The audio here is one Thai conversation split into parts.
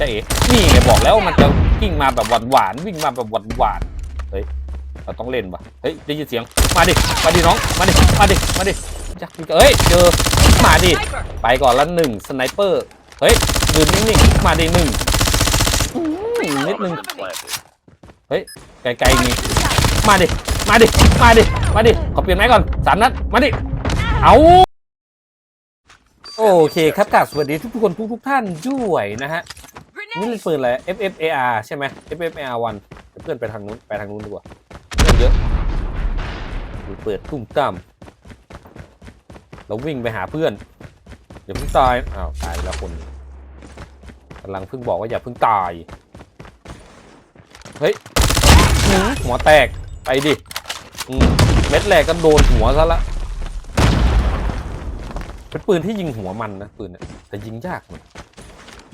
จะเอ๋นี่ไงบอกแล้วมันจะวิ่งมาแบบหวานๆวิ่งมาแบบหวานๆเฮ้ยเราต้องเล่นปะเฮ้ยได้ยินเสียงมาดิมาดิน้องมาดิมาดิมาดิจักเฮ้ยเจอมาดิไปก่อนละหนึ่งสไนเปอร์เฮ้ยยืนนิ่งๆมาดิหนึ่งนิดนึง Planted. ไกลๆมีมาดิมาดิมาดิมาดิขอเปลี่ยนไม้ก่อนสามนัดมาดิเอาโอเคครับกราบสวัสดีทุกๆคนทุกๆท่านด้วยนะฮะ นี่เล่นปืนอะไร FFAR ใช่ไหม FFAR 1เพื่อนไปทางนู้นไปทางนู้นดีกว่าเพื่อนเยอะดูเปิดตุ้มตั้มเราวิ่งไปหาเพื่อนอย่าเพิ่งตายอ้าวตายแล้วคนกำลังเพิ่งบอกว่าอย่าเพิ่งตายเฮ้ยหัวแตกไปดิเม็ดแรกก็โดนหัวซะละเป็นปืนที่ยิงหัวมันนะปืนเนี่ยแต่ยิงยากมัน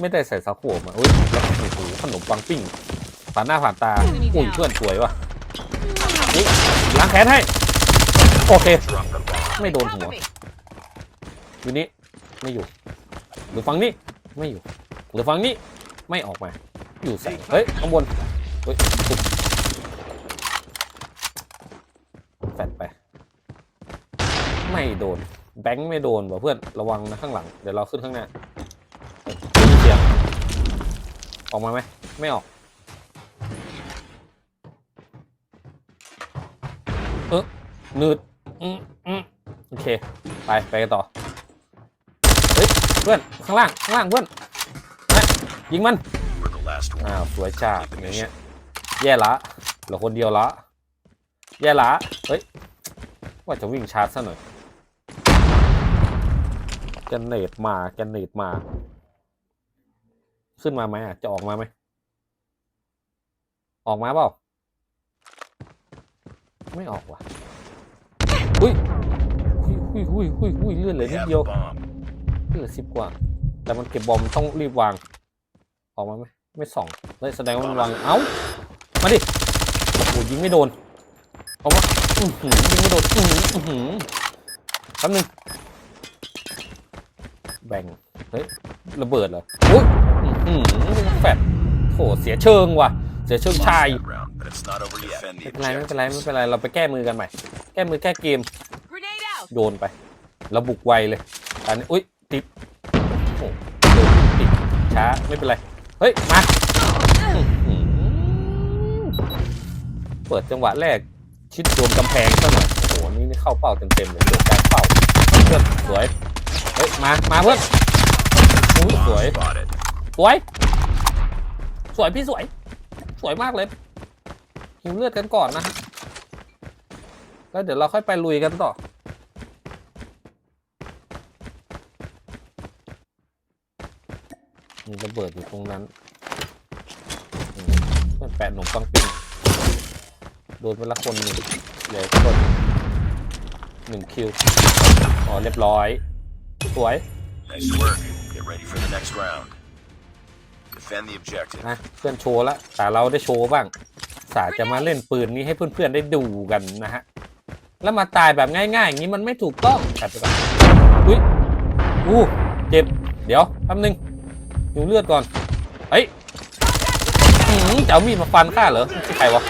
ไม่ได้ใส่ซักโคมอะอุ้ยแล้วโอ้โหขนมปังปิ้งผ่านหน้าผ่านตาอุ้ยเพื่อนสวยว่ะนี่ล้างแค้นให้ โอเค ไม่โดนหัวอยู่นี่ไม่อยู่ หรือฝั่งนี้ไม่อยู่ หรือฝั่งนี้ไม่ออกมา อยู่แสงเฮ้ยข้างบนเฮ้ยแฟดไป ไม่โดน แบงค์ไม่โดนว่ะเพื่อนระวังนะข้างหลัง เดี๋ยวเราขึ้นข้างหน้าเฮ้ยได้ยินเสียง ออกมาไหมไม่ออก เออนืดอืมอืมโอเค ไป ไปกันต่อ เฮ้ย เพื่อน ข้างล่าง ข้างล่างเพื่อนนะยิงมัน We're the last one. อ้าว สวยจ้าอย่างเงี้ย แย่ละเหลือคนเดียวละ แย่ละ เฮ้ย ว่าจะวิ่งชาร์จซะหน่อยแกนเนตมาแกนเนตมา ขึ้นมาไหมอะ จะออกมาไหม ออกมาเปล่า ไม่ออกว่ะอุ้ยอุ้ยอุ้ยอุ้ยอุ้ยเลื่อนเหลือ We นิด have เดียว the bomb. เหลือสิบกว่า แต่มันเก็บบอมต้องรีบวาง ออกมาไหมไม่ส่องเลยแสดงว่ามันวาง เอ้า มาดิโอ้โหยิงไม่โดนเอาวะอื้อหือยิงไม่โดนอื้อหืออื้อหือแป๊บนึงแบ่ง เฮ้ย ระเบิดเหรออุ้ย อื้อหือแฟดโถเสียเชิงว่ะ เสียเชิง Lost ชาย that round, but it's not over yet. Defend ไม่ the เป็นไรไม่เป็น objectives. ไรไม่เป็นไรเราไปแก้มือกันใหม่ แก้มือแก้เกม Grenade out! โยนไปแล้วบุกไวเลยตอนนี้อุ้ยติดโอ้โหเดินติดช้าไม่เป็นไร เฮ้ย มาอื้อหือเปิดจังหวะแรก ชิดโดนกำแพงซะหน่อยโอ้โหนี่นี่เข้าเป้าเต็มๆเลยโดนการเป้าเพื่อนสวย เฮ้ย มา มาเพื่อนอุ้ยสวย Bomb spotted. สวย สวยพี่สวย สวยมากเลยหิวเลือดกันก่อนนะ แล้วเดี๋ยวเราค่อยไปลุยกันต่อ มีระเบิดอยู่ตรงนั้นมเพื่อนแปะขนมปังปิงโดนไปละคนหนึ่งเหลือคนหนึ่งคิว อ๋อ เรียบร้อย สวย Nice work. Get ready for the next round. Defend the objective. นะเพื่อนโชว์แล้วแต่เราได้โชว์บ้างสาจะมาเล่นปืนนี้ให้เพื่อนๆได้ดูกันนะฮะแล้วมาตายแบบง่ายๆอย่างนี้มันไม่ถูกต้องตัดไปก่อนอุ้ยอู้เจ็บเดี๋ยวแป๊บนึงอยู่เลือดก่อนเฮ้ยอื้อหือจะเอามีดมาฟันข้าเหรอใครวะ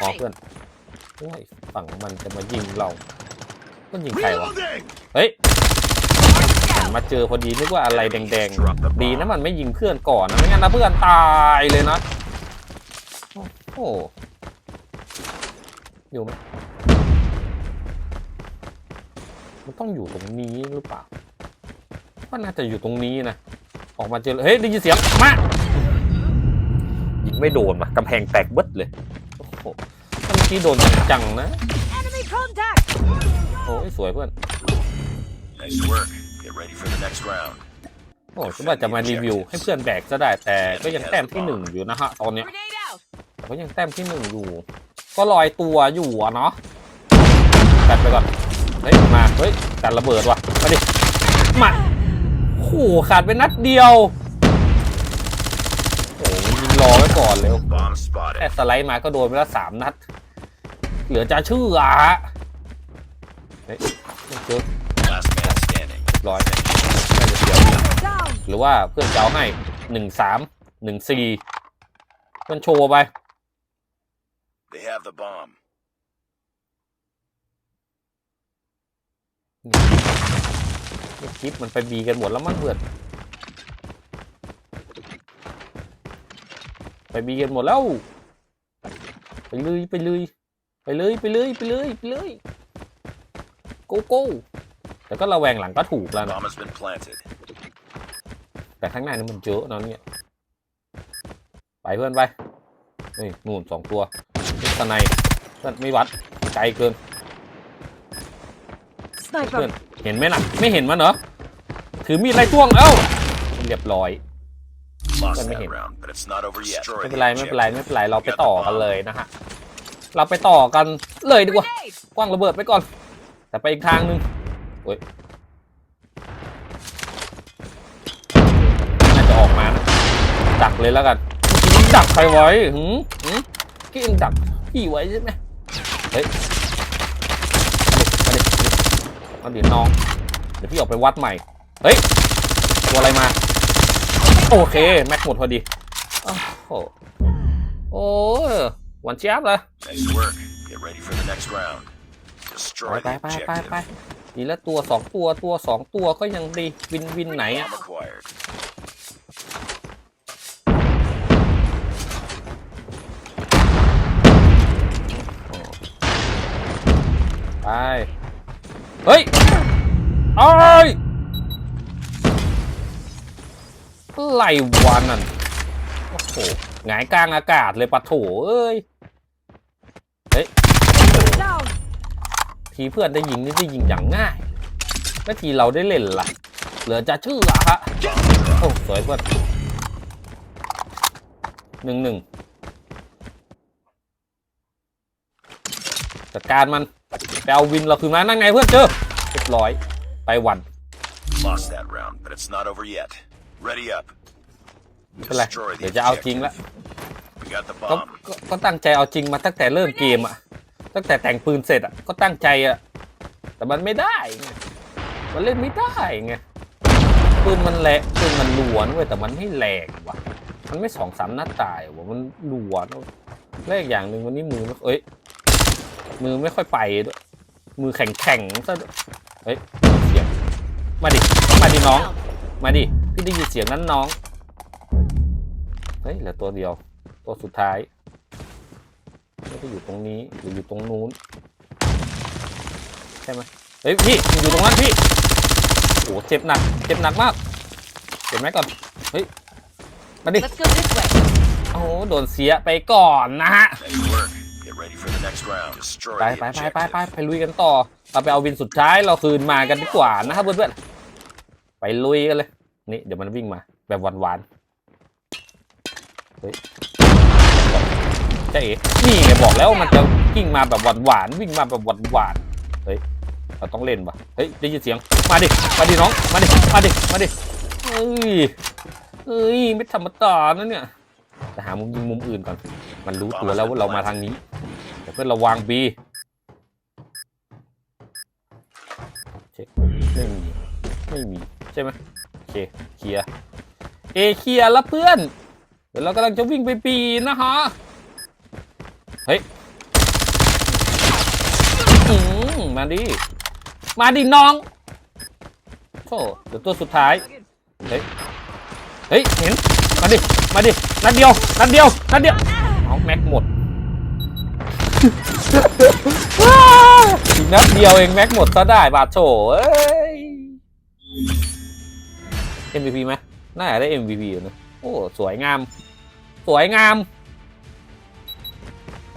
อ๋อเพื่อนโอ้ยฝั่งมันจะมายิงเรามันยิงใครวะเฮ้ย มาเจอพอดีนึกว่าอะไรแดงๆ ดีนะมันไม่ยิงเพื่อนก่อนนะไม่งั้นนะเพื่อนตายเลยนะ โอ้โหอยู่ไหมมันต้องอยู่ตรงนี้หรือเปล่าว่าน่าจะอยู่ตรงนี้นะ ออกมาเจอเฮ้ยได้ยินเสียงมายิงไม่โดนว่ะกำแพงแตกเบิดเลยโอ้โหถ้าเมื่อกี้โดนจังๆนะ Enemy contact! โอ้ยสวยเพื่อน Nice work. Get ready for the next round. โอ้คิดว่าจะมารีวิวให้เพื่อนแบกก็ได้แต่ก็ยังแต้มที่หนึ่งอยู่นะฮะตอนเนี้ย Grenade out! แต่ก็ยังแต้มที่หนึ่งอยู่ ก็ลอยตัวอยู่อะเนาะตัดไปก่อนเฮ้ยมาเฮ้ยตัดระเบิดว่ะมาดิมาโอ้โหขาดไปนัดเดียวโอ้โหยิงรอไว้ก่อนเลย Bomb แค่ spotted. สไลด์มาก็โดนไปแล้วสามนัด เหลือจะเชื่ออะเฮ้ยไม่เจอ Last man standing. ร้อยน่าจะเสียว Down! หรือว่าเพื่อนจะเอาให้หนึ่งสามหนึ่งสี่มันโชว์ไป They have the bomb. คลิปมันไปบีกันหมดแล้วมั้งเพื่อนไปบีกันหมดแล้ว ไปเลยไปเลยไปเลยไปเลยไปเลยไปเลยโกโก้ แต่ก็ระแวงหลังก็ถูกแล้วนะ Bomb has been planted. แต่ข้างหน้านี่มันเยอะเนอะเนี่ย ไปเพื่อนไปนี่นู่นสองตัวนี่สไนด์เพื่อนไม่วัดไกลเกิน เพื่อน Sniper. เห็นไหมน่ะ ไม่เห็นมันเหรอ ถือมีดไล่จ้วง เอ้า เรียบร้อย Lost Let me that hit. round, but it's not over yet. ไม่เป็นไรไม่เป็นไร ไม่เป็นไร เราไปต่อกันเลยนะฮะ เราไปต่อกันเลยดีกว่า Grenade. กว้างระเบิดไปก่อน แต่ไปอีกทางหนึง โอ้ยน่าจะออกมานะดักเลยแล้วกันดักใครไว้หืมหืมกี้ยังดักพี่ไว้ใช่ไหมเฮ้ยมาดิมาดิมาดิน้อง เดี๋ยวพี่ออกไปวัดใหม่ เฮ้ย ตัวอะไรมา โอเค แม็กหมดพอดี โอ้โหโอ้ยหวันเจี๊ยบเลย Nice work. Get ready for the next round. ไป Destroy ไป the ไปไปไป objective. ดี แล้วตัวสองตัวตัวสองตัวก็ยังดีวินวินไหนอะไปเฮ้ยเอ้ยอะไรวะนั่นโอ้โหหงายกลางอากาศเลยปะโถเอ้ย Down. ทีเพื่อนได้ยิงนี่ได้ยิงอย่างง่ายแล้วทีเราได้เล่นล่ะ เหลือจะเชื่อฮะโอ้สวยเพื่อนหนึ่งหนึ่งจัดการมันไปเอาวินเราคืนมานั่งไงเพื่อนเจอเรียบร้อยไปวัน Lost that round, but it's not over yet. Ready up. ไม่เป็นไร Destroy เดี๋ยว the จะเอาจริง objective. ละ We got the ก็ bomb. ก็ก็ตั้งใจเอาจริงมาตั้งแต่เริ่มเกมอะ ตั้งแต่แต่งปืนเสร็จอะก็ตั้งใจอะแต่มันไม่ได้ไงมันเล่นไม่ได้ไงปืนมันแหละปืนมันหลวนเว้ยแต่มันไม่แรงว่ะ มันไม่สองสามนัดตายว่ะมันหลวนแรกอย่างหนึ่งวันนี้มือเอ้ยมือไม่ค่อยไปด้วยมือแข็งแข็งๆซะเฮ้ยเสียงมาดิมาดิน้อง มาดิพี่ได้ยินเสียงนั้นน้องเฮ้ยเหลือตัวเดียว ตัวสุดท้าย ไม่ได้อยู่ตรงนี้หรืออยู่ตรงนู้นใช่ไหมเฮ้ยพี่มันอยู่ตรงนั้นพี่โอ้โหเจ็บหนัก เจ็บหนักมากเจ็บไหมก่อนเฮ้ยมาดิ Let's go this way. โอ้โหโดนเสียไปก่อนนะฮะ Nice work. Get ready for the next round. Destroy ไป the ไปไปไปไป objective. ไปลุยกันต่อ เราไปเอาวินสุดท้ายเราคืนมากันดีกว่านะครับเพื่อนๆไปลุยกันเลย นี่เดี๋ยวมันวิ่งมาแบบหวานๆเฮ้ย จ๊เอ๋นี่ไงบอกแล้วมันจะวิ่งมาแบบหวานๆวิ่งมาแบบหวานๆเฮ้ยเราต้องเล่นปะเฮ้ยได้ยินเสียงมาดิมาดิน้องมาดิมาดิมาดิเฮ้ยเฮ้ยไม่ธรรมดานะเนี่ยจะหามุมยิงมุมอื่นก่อน มันรู้ตัวแล้วว่าเรามาทางนี้เดี๋ยวเพื่อนระวังบีเช็คไม่มีไม่มีใช่ไหมโอเคเคลียร์เอเคลียร์แล้วเพื่อน เดี๋ยวเรากำลังจะวิ่งไปปีนะฮะ เฮ้ยอืมมาดิ มาดิน้องโธ่เดี๋ยวตัวสุดท้าย เฮ้ย เฮ้ย เห็น มาดิ มาดิ นัดเดียว นัดเดียว นัดเดียว เอาแม็กหมด อีกนัดเดียวเองแม็กหมดซะได้บาดโถเอ้ย MVP ไหมน่าจะได้ MVP อยู่นะ โอ้ สวยงาม สวยงาม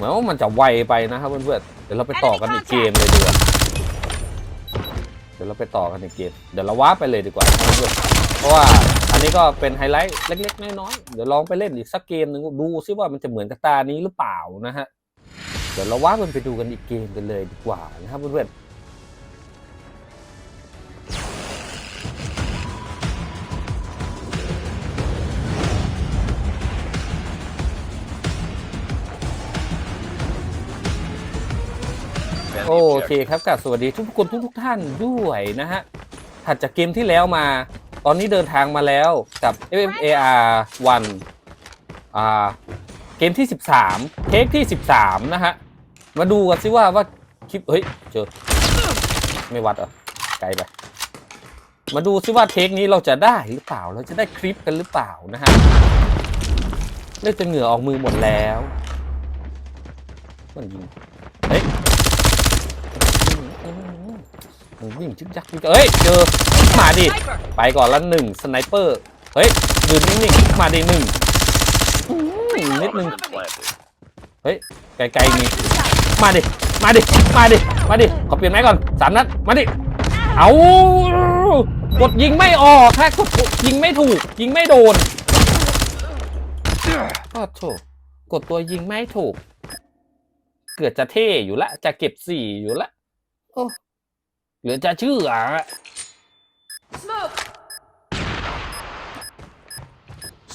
มือนว่ามันจะไวไปนะครับเพื่อนๆเดี๋ยวเราไปต่อกันอีกเกมเลยดีกว่าเดี๋ยวเราไปต่อกันอีกเกมเดี๋ยวเราว้าร์ปไปเลยดีกว่านะครับเพื่อนๆเพราะว่าอันนี้ก็เป็นไฮไลท์เล็ก ๆ น้อยๆเดี๋ยวลองไปเล่นอีกสักเกมหนึ่งดูซิว่ามันจะเหมือนกับตานี้หรือเปล่านะฮะเดี๋ยวเราว่ามันไปดูกันอีกเกมกันเลยดีกว่านะครับเพื่อนๆ โอเคครับกับสวัสดีทุกคนทุกทุกท่านด้วยนะฮะถัดจากเกมที่แล้วมา ตอนนี้เดินทางมาแล้วกับ FFAR 1อ่าเกมที่ 13 เทคที่ 13 นะฮะ มาดูกันสิว่าว่าคลิปเฮ้ยเจอไม่วัดเหรอะไกลไปมาดูซิว่าเทคนี้เราจะได้หรือเปล่าเราจะได้คลิปกันหรือเปล่านะฮะเลือดจะเหงื่อออกมือหมดแล้วมันยิงเฮ้ย มันวิ่งจึกยักจึกเฮ้ยเจอมาดิไปก่อนละหนึ่งสไนเปอร์เฮ้ยยืนนิ่งๆมาดิหนึ่งนิดนึงเฮ้ยไกลๆมีมาดิมาดิมาดิมาดิขอเปลี่ยนไม้ก่อนสามนัดมาดิเอากดยิงไม่ออกถ้ากดยิงไม่ถูก ยิงไม่โดนก็โถกดตัวยิงไม่ถูก เกือบจะเท่อยู่ละ จะเก็บสี่อยู่ละ โอ้ เหลือจะเชื่ออะ Smoke.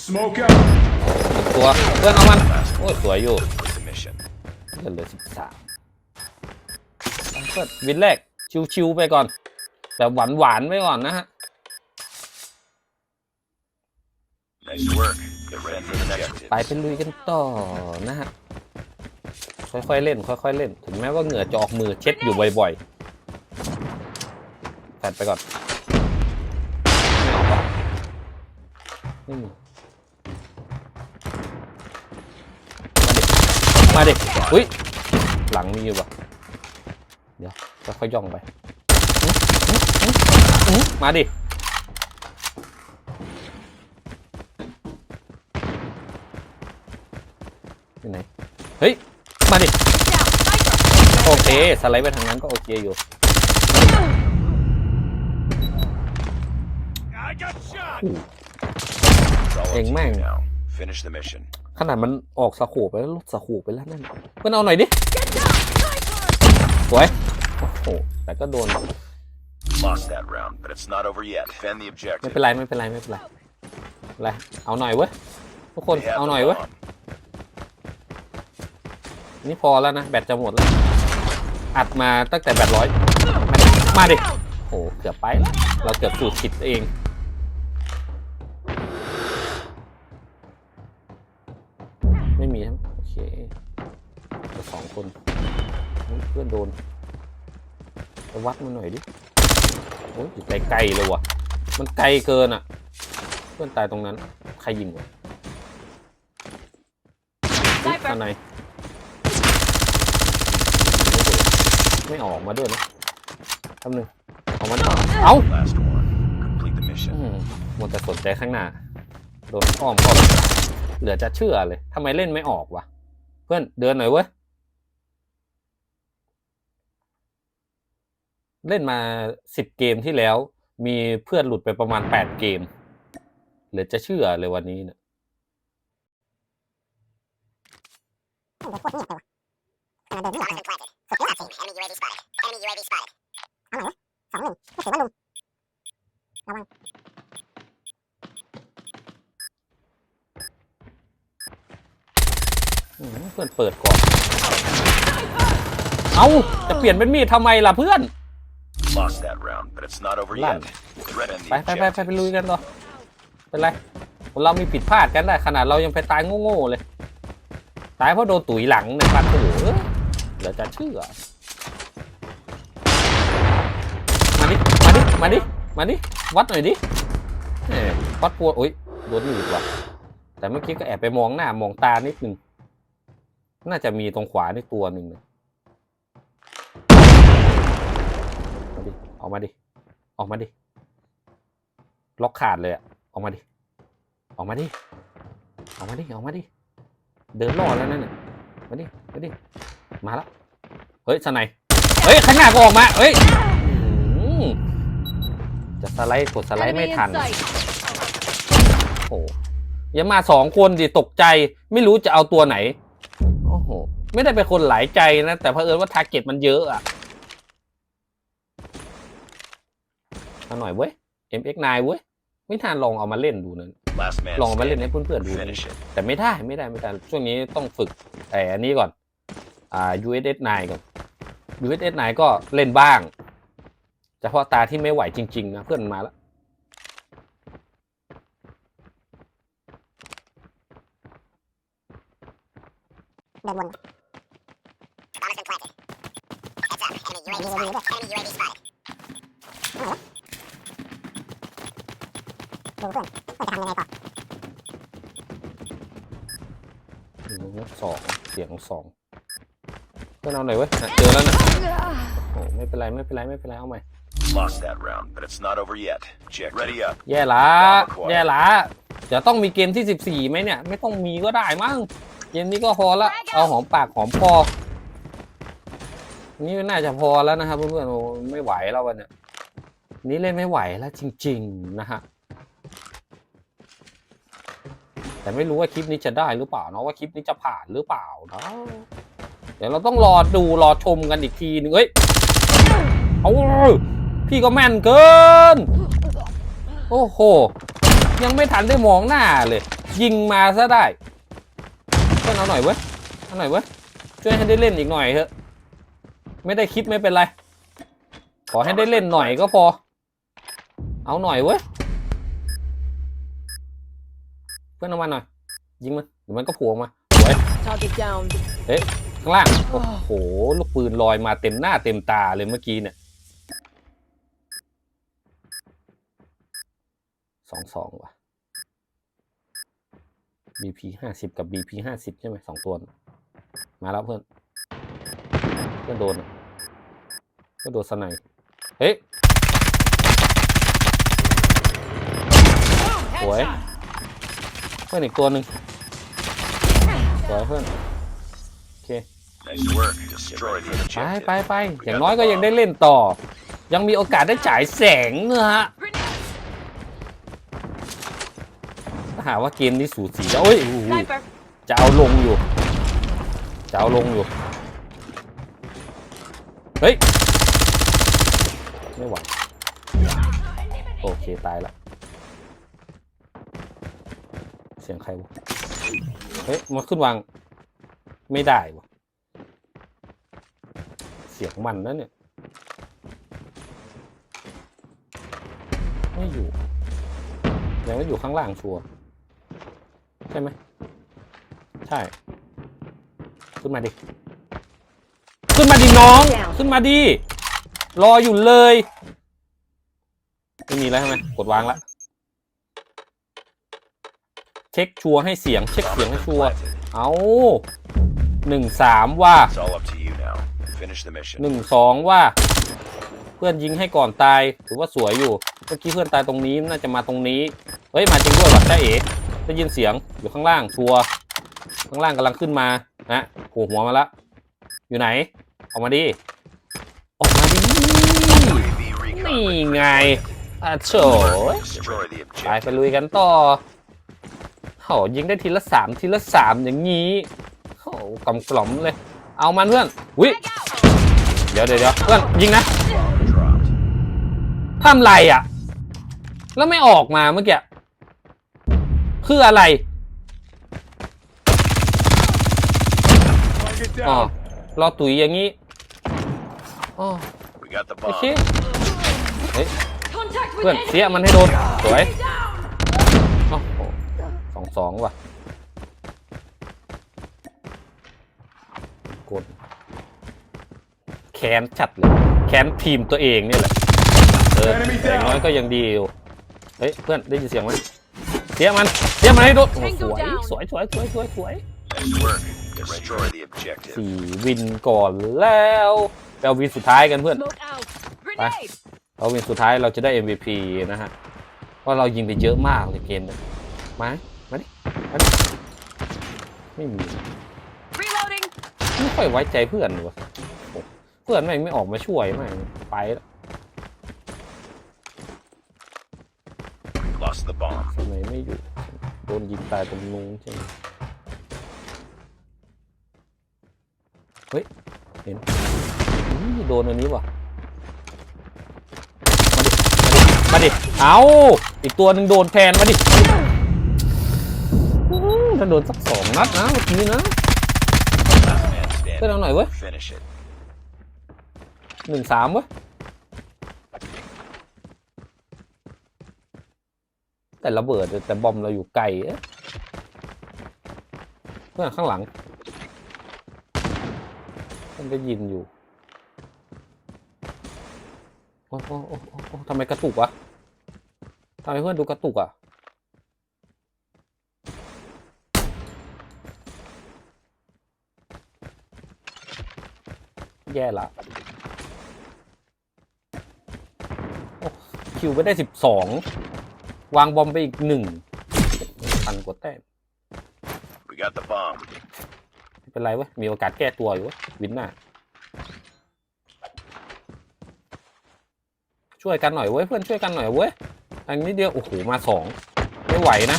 Smoke out. อีกตัวเพื่อนเอามัน โอ้ยสวยอยู่ Complete the mission. เลือดเหลือสิบสามเปิดวินแรก ชิวๆไปก่อน แต่หวานๆไปก่อนนะฮะ Nice work. Get ready for the next ไปเป็นลุยกันต่อนะฮะ ค่อยๆเล่น ค่อยๆเล่น ถึงแม้ว่าเหงื่อจะออกมือเช็ดอยู่บ่อยๆ แฟดไปก่อนไม่มีมาดิมาดิอุ้ย หลังมีอยู่ปะเดี๋ยวจะค่อยย่องไป มาดิที่ไหน เฮ้ย มาดิ โอเค สไลด์ไปทางนั้นก็โอเคอยู่ got shot. It's all up Eng to you mang. now. Finish the mission. ขนาดมันออกสะโขบไปแล้วลดสะโขบไปแล้วนั่นเพื่อนเอาหน่อยดิ Get down. Sniper. สวยโอ้โหแต่ก็โดน Lost that round, but it's not over yet. Defend the ไม่ objective. เป็นไรไม่เป็นไรไม่เป็นไรอะไรเอาหน่อยเว้ยทุกคน They have เอา the หน่อยเว้ย bomb. นี่พอแล้วนะ แบตจะหมดแล้ว อัดมาตั้งแต่แบตร้อยมาดิโอ้โหเกือบไปแล้วเราเกือบสูตรผิดเอง วัดมันหน่อยดิโอ้ยอยู่ไกลๆเลยว่ะ มันไกลเกินอะ เพื่อนตายตรงนั้น ใครยิงวะเฮ้ย Sniper ข้างในไม่ออกมาด้วยนะคำหนึ่งออกมาดิเอ้า Last one. Complete the อื mission. มมัวแต่สนใจข้างหน้า โดนอ้อมเข้าไปเหลือจะเชื่อเลยทำไมเล่นไม่ออกวะ เพื่อนเดินหน่อยเว้ย เล่นมาสิบเกมที่แล้ว มีเพื่อนหลุดไปประมาณแปดเกมหลือจะเชื่อเลยวันนี้เนี่ยเพื่อนเปิดก่อน เอาจะเปลี่ยนเป็นมีดทำไมล่ะเพื่อน Lost that round, but it's not over Lan. yet. Defend ไป the ไปไปไป objective. ไปลุยกันต่อเป็นไรคนเรามีผิดพลาดกันได้ ขนาดเรายังไปตายโง่ๆเลย ตายเพราะโดนตุ๋ยหลังในปันโถเดี๋ยวจะเชื่อ มาดิ มาดิ มาดิ มาดิ วัดหน่อยดิเอ้ยวัดปวดโอ้ยโดนหนีบว่ะแต่เมื่อกี้ก็แอบไปมองหน้ามองตานิดนึง น่าจะมีตรงขวานี่ตัวหนึ่งนะ ออกมาดิ ออกมาดิ ล็อกขาดเลยอะออกมาดิ ออกมาดิ ออกมาดิ ออกมาดิ เดินล่อแล้วนั่นน่ะมาดิ มาดิ มาแล้วเฮ้ยสไนยเฮ้ย ข้างหน้าก็ออกมา เฮ้ยอื้อหือจะสไลด์กดสไลด์ Enemy ไม่ in ทัน sight. โอ้โหอย่ามาสองคนดิตกใจ ไม่รู้จะเอาตัวไหน โอ้โห ไม่ได้เป็นคนหลายใจนะ แต่เผอิญว่าทาร์เก็ตมันเยอะอะ เอาหน่อยเว้ย MX9 เว้ย ไม่ทานลองเอามาเล่นดูนะ Last man ลองเอามาเล่นให้ standing. เพื่อนๆดูนะ Finish it. แต่ไม่ได้ไม่ได้ไม่ได้ช่วงนี้ต้องฝึกแต่อันนี้ก่อนอ่า USS9 ก่อน USS9 ก็เล่นบ้างเฉพาะตาที่ไม่ไหวจริงๆนะเพื่อนมาแล้วเดินวน The bomb has been planted. Heads up, enemy UAV spotted. Enemy UAV spotted. ดูเพื่อนเพื่อนจะทำยังไงต่ออืมสองเสียงสองเพื่อนเอาหน่อยเว้ยน่ะเจอแล้วนะโอ้ไม่เป็นไรไม่เป็นไรไม่เป็นไรเอาใหม่ Lost that round, but it's not over yet. Check. Ready up. แย่ละแย่ละจะต้องมีเกมที่สิบสี่ไหมเนี่ย ไม่ต้องมีก็ได้มั้งเกมนี้ก็พอละเอาหอมปากหอมคอนี่น่าจะพอแล้วนะครับเพื่อนๆโอ้ไม่ไหวแล้ววันเนี้ยนี่เล่นไม่ไหวแล้วจริง ๆ นะฮะ แต่ไม่รู้ว่าคลิปนี้จะได้หรือเปล่าเนาะว่าคลิปนี้จะผ่านหรือเปล่าเนาะเดี๋ยวเราต้องรอดูรอชมกันอีกทีนึงเฮ้ยเอาพี่ก็แม่นเกิน โอ้โห ยังไม่ทันได้มองหน้าเลย ยิงมาซะได้เพื่อนเอาหน่อยเว้ยเอาหน่อยเว้ยช่วยให้ได้เล่นอีกหน่อยเถอะ ไม่ได้คลิปไม่เป็นไร ขอให้ได้เล่นหน่อยก็พอ เอาหน่อยเว้ย เพื่อนเอามาหน่อย ยิงมันเดี๋ยวมันก็ผัวมาสวย Target down. ข้างล่าง โอ้โห ลูกปืนลอยมาเต็มหน้าเต็มตาเลยเมื่อกี้เนี่ยสองสองว่ะ BP ห้าสิบกับ BP ห้าสิบใช่ไหมสองตัวน่ะมาแล้วเพื่อน เพื่อนโดนอะเพื่อนโดนสไนด์เฮ้ย สวย เพื่อนอีกตัวหนึ่งสวยเพื่อนโอเค Nice work. Destroy the ไป objective. ไปไปอย่างน้อยก็ยังได้เล่นต่อ ยังมีโอกาสได้ฉายแสงนะฮะถ้าหากว่าเกมนี้สูสีแล้วโอ้ยอู้หู Sniper. จะเอาลงอยู่ จะเอาลงอยู่ เฮ้ย ไม่ไหวโอเค ตายละ เสียงใครวะเฮ้ยมาขึ้นวาง ไม่ได้วะเสียงมันนะเนี่ย ไม่อยู่ยังไม่อยู่ข้างล่างชัวร์ใช่ไหมใช่ ขึ้นมาดิ ขึ้นมาดิน้อง ขึ้นมาดิ รออยู่เลย ไม่มีแล้วใช่ไหมกดวางและเช็คชัวร์ให้เสียง เช็ค Bomb เสียง has ให้ been ชัวร์ planted. เอาหนึ่งสามว่า It's all up to you now. Finish the mission. หนึ่งสองว่า เพื่อนยิงให้ก่อนตายถือว่าสวยอยู่เมื่อกี้เพื่อนตายตรงนี้น่าจะมาตรงนี้เฮ้ยมาจริงด้วยว่ะจ้าเอ๋ได้ยินเสียงอยู่ข้างล่างชัวร์ข้างล่างกำลังขึ้นมานะโผล่หัวมาละอยู่ไหน ออกมาดิออกมาดิ UAV recon นี่ ready for ไง deployment. อะโฉ Destroy the ไปไป objective. ลุยกันต่อ โหยิงได้ทีละสามทีละสามอย่างนี้โหกล่อมกล่อมๆเลย เอามันเพื่อนวิเดี๋ยวเดี๋ยวเดี๋ยวเพื่อนยิงนะทำไรอะ แล้วไม่ออกมาเมื่อกี้คืออะไรอ๋อรอตุ๋ยอย่างนี้อ๋อ We got the โอเค Contact with เพื่อนเสียมันให้โดนสวย สองสองว่ะ กด แค้นจัดเลย แค้นทีมตัวเองเนี่ยแหละ เออแต่อย่างน้อยก็ยังดีอยู่ เฮ้ย เพื่อนได้ยินเสียงไหมเสียมันเสียมันให้โดนโอ้โหสวย สวย สวย สวย สวย Nice work. Destroy the objective. สี่วินก่อนแล้วไปเอาวินสุดท้ายกันเพื่อน Smoke out. Grenade. เอาวินสุดท้ายเราจะได้ MVP นะฮะ เพราะเรายิงไปเยอะมากในเกมเนี่ยมา มาดิมาดิไม่มี Reloading. ไม่ค่อยไว้ใจเพื่อนเลยวะโอ้เพื่อนไม่งไม่ออกมาช่วยไม่งไปแล้ว Lost the bomb. ทำไมไม่อยู่ โดนยิงตายตรงนู้นใช่ไหมเฮ้ย เห็นอุ๊ยโดนอันนี้ว่ะ มาดิ มาดิเอาอีกตัวหนึ่งโดนแทนมาดิอื้อ ถ้าโดนสักสองนัดนะเมื่อกี้นะ Last man standing. เพื่อนเอาหน่อยเว้ย Finish it. หนึ่งสามเว้ย แต่ระเบิดแต่บอมเราอยู่ไกลเอ๊ะเพื่อนข้างหลัง มันได้ยินอยู่ โอ้โหโอ้โหโอ้โหทำไมกระตุกวะทำไมเพื่อนดูกระตุกอะ แย่ละโอ้คิวไปได้สิบสองวางบอมไปอีกหนึ่งพันกว่าแต้ม We got the bomb. ไม่เป็นไรเว้ยมีโอกาสแก้ตัวอยู่เว้ยวินหน้าช่วยกันหน่อยเว้ยเพื่อนช่วยกันหน่อยเว้ยอันนี้เดียวโอ้โหมาสองไม่ไหวนะ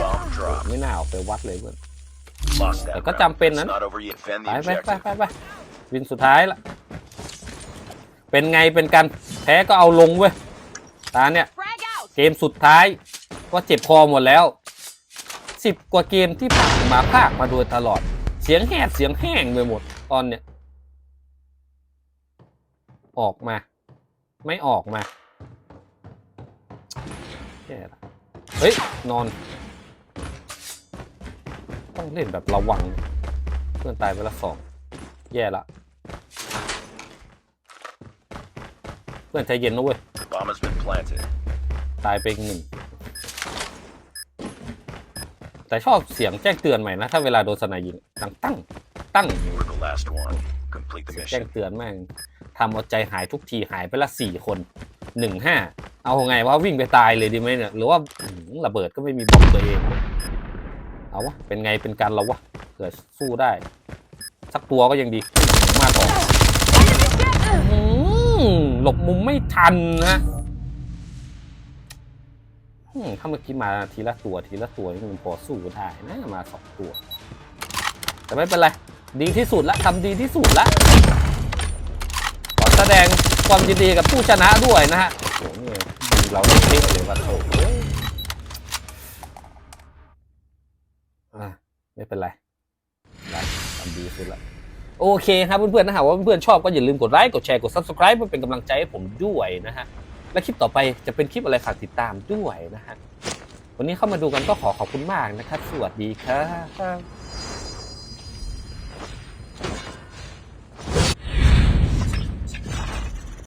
Bomb drop. ไม่น่าออกไปวัดเลยเพื่อน Lost that. แต่ก็ round. จำเป็น It's นะ not over yet. Defend ไป the ไปไป objective. ไปไปวินสุดท้ายละเป็นไงเป็นการแพ้ก็เอาลงเว้ยตาเนี่ย Frag out. เกมสุดท้ายก็เจ็บคอหมดแล้วสิบกว่าเกมที่ผ่านมาภาคมาโดยตลอด เสียงแหบเสียงแห้งไปหมดตอนเนี้ยออกมา ไม่ออกมาแย่ละเฮ้ย นอน ต้องเล่นแบบระวัง เพื่อนตายไปละสองแย่ละ เพื่อนใจเย็นนะเว้ย Bomb has been planted. ตายไปอีกหนึ่ง แต่ชอบเสียงแจ้งเตือนใหม่นะ ถ้าเวลาโดนสนายยิงตั้งตั้งตั้ง You were the last one. Complete the แจ้ง mission. เตือนแม่งทำเอาใจหายทุกทีหายไปละสี่คนหนึ่งห้าเอาไงว่าวิ่งไปตายเลยดีไหมเนี่ย หรือว่าอื้อหือระเบิดก็ไม่มีบอมตัวเอง เอาวะ เป็นไงเป็นการเราวะเกิดสู้ได้ สักตัวก็ยังดีมาต่ออื้อหือหลบมุมไม่ทันนะถ้าเมื่อกี้มาทีละตัวทีละตัวนี่มันพอสู้ได้นะมาสองตัว แต่ไม่เป็นไร ดีที่สุดละทำดีที่สุดละขอแสดงความยินดีกับผู้ชนะด้วยนะฮะโอ้โหนี่เราได้เทเลยว่าโอ้ยอะ ไม่เป็นไรได้ทำดีสุดละโอเคครับเพื่อนๆนะฮะว่าเพื่อนๆชอบก็อย่าลืมกดไลค์กดแชร์กด subscribe เพื่อเป็นกำลังใจให้ผมด้วยนะฮะและคลิปต่อไปจะเป็นคลิปอะไรฝากติดตามด้วยนะฮะวันนี้เข้ามาดูกันก็ขอขอบคุณมากนะครับ สวัสดีครับ